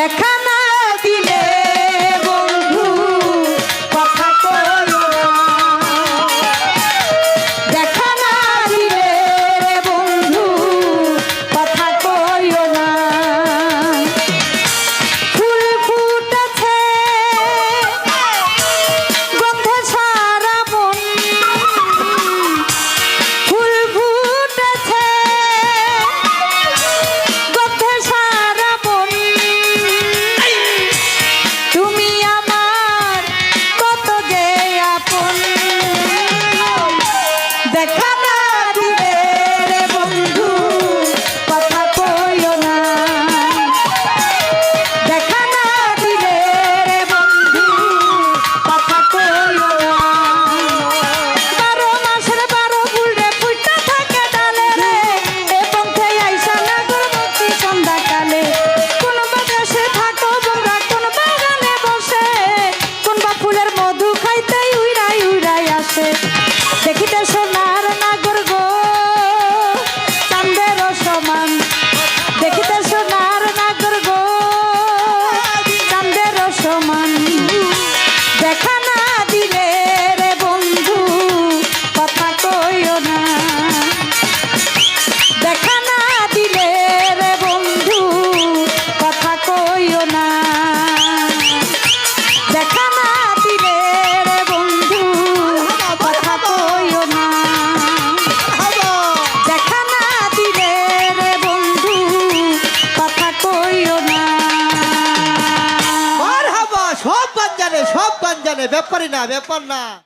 দেখা জানে ব্যাপারই না ব্যাপার না